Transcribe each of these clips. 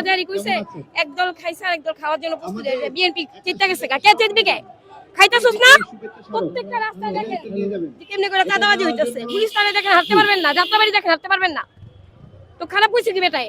আজারি কইছে একদল খাইছে আর একদল খাওয়ার জন্য প্রস্তুত বিএনপি চিন্তা গেছে কে কে? খাইতেছস না? প্রত্যেকটা রাস্তায় দেখেন। কেমনে করে চাঁদাবাজি হইতেছে। পুলিশ তাহলে দেখেন হাঁটতে পারবেন না যাত্রাবাড়ি দেখেন হাঁটতে পারবেন না। তো খারাপ কইছে কি তো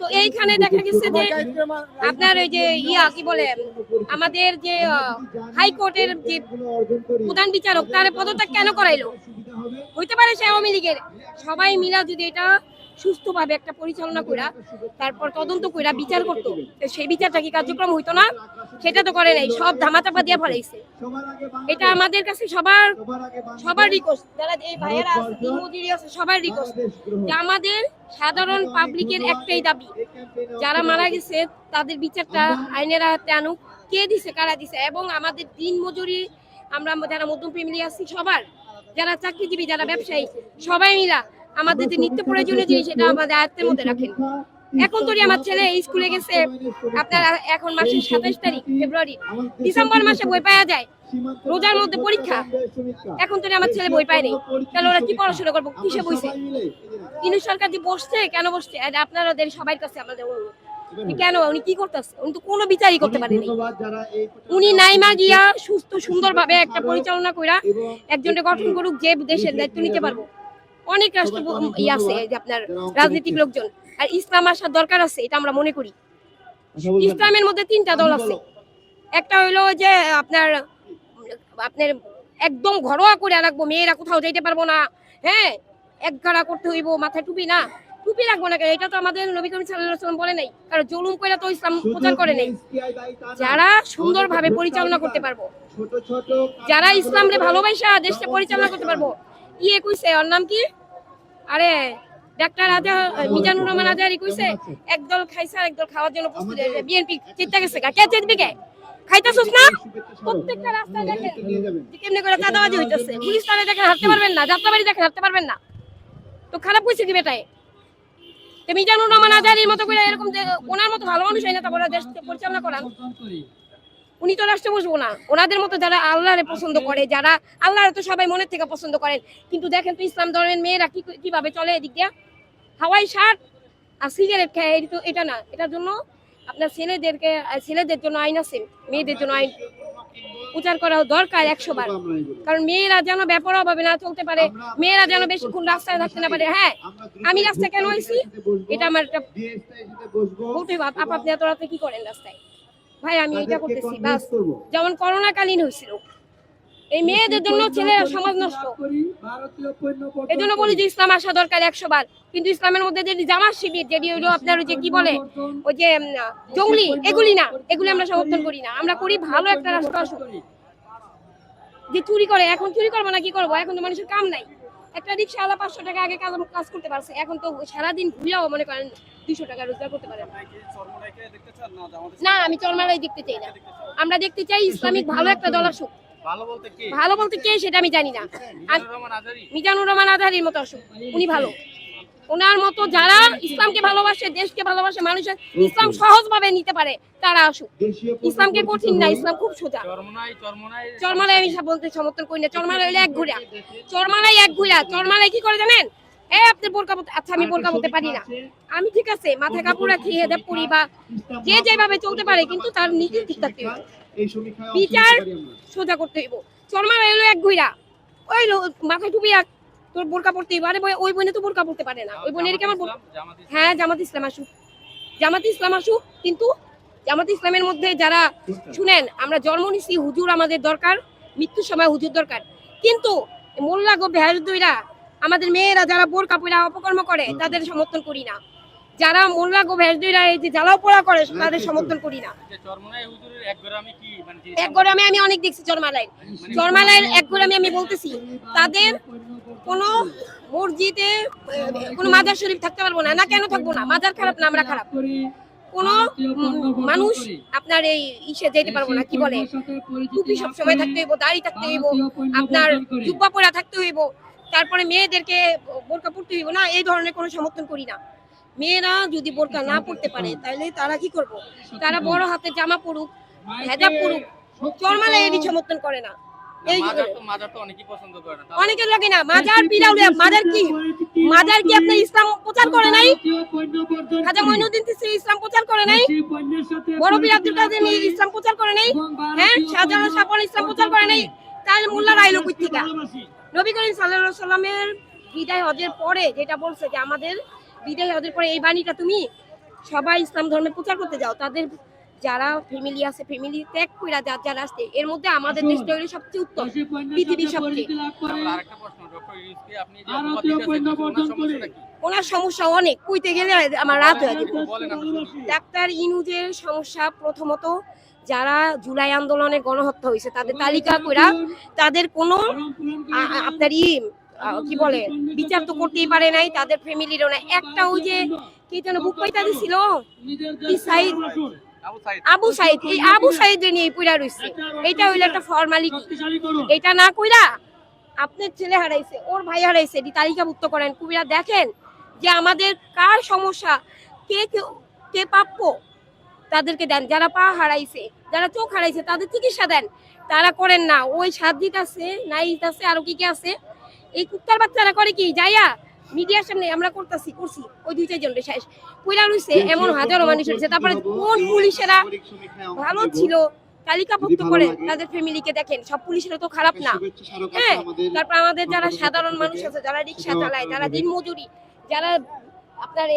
তো এইখানে দেখা গেছে যে আপনার ওই যে ইয়া, কি বলে, আমাদের যে হাইকোর্টের যে প্রধান বিচারক, তার পদত্যাগ কেন করাইলো? হইতে পারে সে আওয়ামী লীগের। সবাই মিলা যদি এটা সুস্থভাবে একটা পরিচালনা কইরা তারপর তদন্ত কইরা বিচার করতো। সেই বিচারটা কি কার্যক্রম হইতো না? সেটা তো করে নাই সব ধামাচাপা দিয়ে ফেলাইছে। এটা আমাদের কাছে সবার সবার রিকোয়েস্ট যারা এই ভাইয়েরা আছে দিনমজুরি আছে সবার রিকোয়েস্ট যে আমাদের সাধারণ পাবলিকের একটাই দাবি যারা মারা গেছে তাদের বিচারটা আইনের হাতে আনুক। কে দিছে কারা দিছে? এবং আমাদের দিন মজুরি আমরা যারা মধ্যম ফ্যামিলি আছি সবার যারা চাকরিজীবী যারা ব্যবসায়ী সবাই মিলা আমাদের যে নিত্য প্রয়োজনীয় জিনিস এটা আমাদের আয়ত্তের মধ্যে রাখেন। এখন তো আমার ছেলে স্কুলে গেছে, আপনার এখন মাসের সাতাইশ তারিখ, ফেব্রুয়ারি, ডিসেম্বর মাসে বই পাওয়া যায়, রোজার মধ্যে পরীক্ষা। এখন তো আমার ছেলে বই পায়নি তাহলে ওরা কি পড়াশোনা করব? কিসে বইছে? ইনু সরকার যে বসছে, কেন বসছে? এটা আপনাদের সবার কাছে আমাদের কেন? উনি কি করতেছে? উনি তো কোনো বিচারই করতে পারেনি। উনি নাইমা গিয়া সুস্থ, সুন্দরভাবে একটা পরিচালনা কইরা একজনকে গঠন করুক, যে দেশের দায়িত্ব নিতে পারব। অনেক রাষ্ট্র ই আছে যে আপনার রাজনৈতিক লোকজন। আর ইসলাম আসার দরকার আছে এটা আমরা মনে করি। ইসলামের মধ্যে তিনটা দল আছে। একটা হইল যে আপনার আপনার একদম ঘরোয়া করে রাখব মেয়েরা কোথাও যাইতে পারব না। হ্যাঁ এক ঘাড়া করতে হইব মাথায় টুপি না। টুপি রাখব না এটা তো আমাদের নবী করিম আলাইহি বলে নাই। কারণ জুলুম করে তো ইসলাম প্রচার করে নাই। যারা সুন্দরভাবে পরিচালনা করতে পারব। যারা ইসলামরে ভালোবাসা দেশটা পরিচালনা করতে পারব। ইয়ে কইছে, ওর নাম কি? আরে, ডাক্তার আজা মিজানুর রহমান আজারি কইছে, একদল খাইছে আর একদল খাওয়ার জন্য প্রস্তুত বিএনপি চিন্তা গেছে কে কে? না? প্রত্যেকটা রাস্তায় দেখেন, যে কেমনে করে পুলিশ তাহলে দেখেন হাঁটতে পারবেন না, যাত্রাবাড়ি দেখেন হাঁটতে পারবেন না। তো খারাপ কইছে কি বেটাই তো মিজানুর রহমান আজারির মতো করে এরকম ওনার মতো ভালো মানুষ হয় না, তারপরে দেশ পরিচালনা করান। উনি তো রাষ্ট্রে বসবো না। ওনাদের মতো যারা আল্লাহরে পছন্দ করে যারা আল্লাহরে তো সবাই মনের থেকে পছন্দ করেন কিন্তু দেখেন তো ইসলাম ধর্মের মেয়েরা কি কীভাবে চলে এদিক দিয়া? হাওয়াই শার্ট আর সিগারেট খায় তো এটা না এটার জন্য আপনার ছেলেদেরকে ছেলেদের জন্য আইন আছে মেয়েদের জন্য আইন। প্রচার করা দরকার একশো বার। কারণ মেয়েরা যেন ব্যাপার ভাবে না চলতে পারে মেয়েরা যেন বেশিক্ষণ রাস্তায় থাকতে না পারে। হ্যাঁ আমি রাস্তায় কেন হয়েছি এটা আমার একটা বলতে আপনি এত রাতে কি করেন রাস্তায়? ভাই আমি এটা করতেছি বাস। যেমন করোনা কালীন হয়েছিল। এই মেয়েদের জন্য ছেলেরা সমাজ নষ্ট। এই জন্য বলি যে ইসলাম আসা দরকার একশো বার। কিন্তু ইসলামের মধ্যে যে জামা শিবির যেটি হইল আপনার ওই যে কি বলে ওই যে জঙ্গলি এগুলি না এগুলি আমরা সমর্থন করি না। আমরা করি ভালো একটা রাষ্ট্র। আসুক যে চুরি করে এখন চুরি করব না কি করব? এখন তো মানুষের কাম নাই। একটা রিক্সাওয়ালা পাঁচশো টাকা আগে কাজ কাজ করতে পারছে এখন তো সারাদিন ঘুরেও মনে করেন দুইশো টাকা রোজগার করতে পারে না। না আমি চরমালাই দেখতে চাই না। আমরা দেখতে চাই ইসলামিক ভালো একটা দল আসুক। ভালো বলতে কি? সেটা আমি জানি না। মিজানুর রহমান আজারি। মিজানুর রহমান আজহারির মতো আসুক উনি ভালো। ওনার মতো যারা ইসলামকে ভালোবাসে দেশকে ভালোবাসে মানুষের ইসলাম সহজ ভাবে নিতে পারে তারা আসুক। ইসলামকে কঠিন না ইসলাম খুব সোজা। চরমালাই আমি বলতে সমর্থন করি না। চরমালাই হইলে এক ঘুরা চরমালাই এক ঘুরা চরমালাই কি করে জানেন? এ আপনি বোরকা আচ্ছা আমি বোরকা পরতে পারি না। আমি ঠিক আছে মাথায় কাপড় রাখি হেদে পরি বা যে যেভাবে চলতে পারে কিন্তু তার নীতি ঠিক থাকতে হবে বিচার সোজা করতে হইব। চরমালাই হইল এক ঘুরা ওই লো- মাথায় টুপি রাখ তোর বোরকা ওই বোনে তো বোরকা পড়তে পারে না। ওই বোনের কি আমার ইসলাম, হ্যাঁ জামাত ইসলাম আসুক। জামাত ইসলাম আসুক কিন্তু জামাত ইসলামের মধ্যে যারা শুনেন আমরা জন্ম নিছি হুজুর আমাদের দরকার মৃত্যুর সময় হুজুর দরকার। কিন্তু মোল্লা গো ভেড়দইরা আমাদের মেয়েরা যারা বোরকা পড়া অপকর্ম করে তাদের সমর্থন করি না। যারা মোল্লা গো ভেড়দইরা এই যে জ্বালাও পোড়া করে তাদের সমর্থন করি না। যে চরমনাই হুজুরের এক গ্রামে কি মানে যে এক গরমে আমি অনেক দেখছি চরমালায়। চরমালায় এক গরমে আমি বলতেছি তাদের কোনো মসজিদে কোনো মাজার শরীফ থাকতে পারব না। না কেন থাকব না? মাজার খারাপ না আমরা খারাপ। কোন মানুষ আপনার এই ইসে যেতে পারব না কি বলে? টুপি সবসময় থাকতে হইব দাড়ি থাকতে হইব আপনার জুব্বা পরা থাকতে হইব তারপরে মেয়েদেরকে বোরকা পড়তে হইব না এই ধরনের কোনো সমর্থন করি না। মেয়েরা যদি বোরকা না পড়তে পারে তাহলে তারা কি করব? তারা বড় হাতে জামা পড়ুক হেজাব পড়ুক চরমালে এটি সমর্থন করে না। অনেকের লাগে মাজার পিরাউলে মাজার কি? মাজার কি ইসলাম প্রচার করে নাই? খাজা মইনুদ্দিন তিসি ইসলাম প্রচার করে নাই? বড় পীর আব্দুল কাদের ইসলাম প্রচার করে নাই? হ্যাঁ ইসলাম প্রচার করে নাই? নবী করিম সাল্লাল্লাহু সাল্লামের বিদায় হজের পরে যেটা বলছে যে আমাদের বিদায় হজের পরে এই বাণীটা তুমি সবাই ইসলাম ধর্মে প্রচার করতে যাও। তাদের যারা ফ্যামিলি আছে ফ্যামিলি ত্যাগ কইরা যার যারা আসছে এর মধ্যে আমাদের দেশটা হলো সবচেয়ে উত্তম পৃথিবীর সবচেয়ে। তারপর আরেকটা প্রশ্ন ডক্টর ইউসকে আপনি যে অপবাদ দিতেছেন ওনার সমস্যা অনেক কইতে গেলে আমার রাত হয়ে যাবে। ডাক্তার ইনুজের সমস্যা প্রথমত যারা জুলাই আন্দোলনে গণহত্যা হয়েছে তাদের তালিকা কইরা তাদের কোনো আপনার ই কি বলে বিচার তো করতেই পারে নাই তাদের ফ্যামিলিরও না একটা ওই যে কি যেন বুক পাইতা দিছিল? কি সাইদ? আবু সাইদ। এই আবু নিয়ে পুরা রইছে এটা হইল একটা ফর্মালিটি এটা না কইরা আপনার ছেলে হারাইছে ওর ভাই হারাইছে এটি তালিকাভুক্ত করেন। কুবিরা দেখেন যে আমাদের কার সমস্যা? কে কে- প্রাপ্য? তাদেরকে দেন। যারা পা হারাইছে যারা চোখ হারাইছে তাদের চিকিৎসা দেন। তারা করেন না। ওই সাত দিত আছে নাইট আছে আরও কি কি আছে? এই কুত্তার বাচ্চারা করে কি যাইয়া মিডিয়ার সামনে আমরা করতেছি করছি ওই দুই চারজন শেষ কইরা রইছে এমন হাজারো মানুষ হয়েছে তারপরে কোন পুলিশেরা ভালো ছিল তালিকাভুক্ত করে তাদের ফ্যামিলিকে দেখেন সব পুলিশেরা তো খারাপ না হ্যাঁ তারপর আমাদের যারা সাধারণ মানুষ আছে যারা রিক্সা চালায় যারা দিন মজুরি যারা আপনার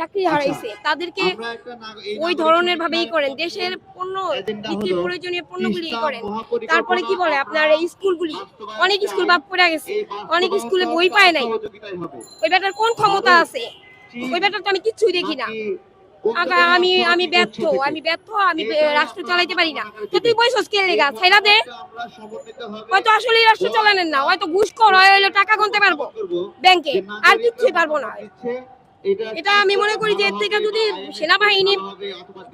চাকরি হারাইছে। তাদেরকে ওই ধরনের ভাবেই করেন। দেশের পণ্য নিত্য প্রয়োজনীয় পণ্যগুলি করেন। তারপরে কি বলে? আপনার এই স্কুলগুলি। অনেক স্কুল বাদ পড়ে গেছে। অনেক স্কুলে বই পায় নাই। ওই ব্যাটার কোন ক্ষমতা আছে? ওই ব্যাটার তো আমি কিচ্ছুই দেখি না। আমি আমি ব্যর্থ। আমি ব্যর্থ। আমি রাষ্ট্র চালাইতে পারি না। তো তুই বইসস কে লেগা? ছাইরা দে। হয়তো আসলে রাষ্ট্র চালানেন না। হয়তো ঘুষ কর টাকা গুনতে পারব ব্যাংকে। আর কিচ্ছুই পারব না। এটা আমি মনে করি যে এর থেকে যদি সেনাবাহিনী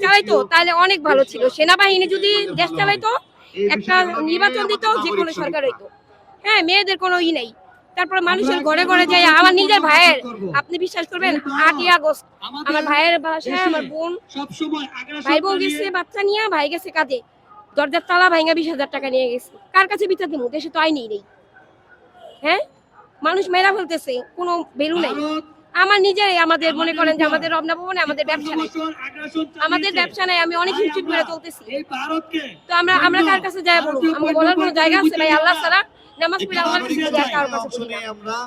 চালাইতো তাহলে অনেক ভালো ছিল। সেনাবাহিনী যদি দেশ চালাইতো একটা নির্বাচন দিত যে কোনো সরকার হইতো। হ্যাঁ মেয়েদের কোনো ই নেই। তারপর মানুষের ঘরে ঘরে যায় আমার নিজের ভাইয়ের আপনি বিশ্বাস করবেন আটই আগস্ট আমার ভাইয়ের বাসায় আমার বোন ভাই বোন গেছে বাচ্চা নিয়ে ভাই গেছে কাজে। দরজার তালা ভাইঙ্গা বিশ হাজার টাকা নিয়ে গেছে। কার কাছে বিচার দিব? দেশে তো আইনি নেই। হ্যাঁ? মানুষ মেরা ফেলতেছে কোনো ভ্যালু নেই। আমার নিজের আমাদের মনে করেন যে আমাদের রমনা ভবনে আমাদের ব্যবসা নেই। আমাদের ব্যবসা নাই আমি অনেক হিমশিম করে চলতেছি। তো আমরা আমরা কার কাছে যাই বলব আমাকে বলার কোনো জায়গা আছে? ভাই আল্লাহ সারা নামাজ পড়ে আমার কাছে কাছে আমরা।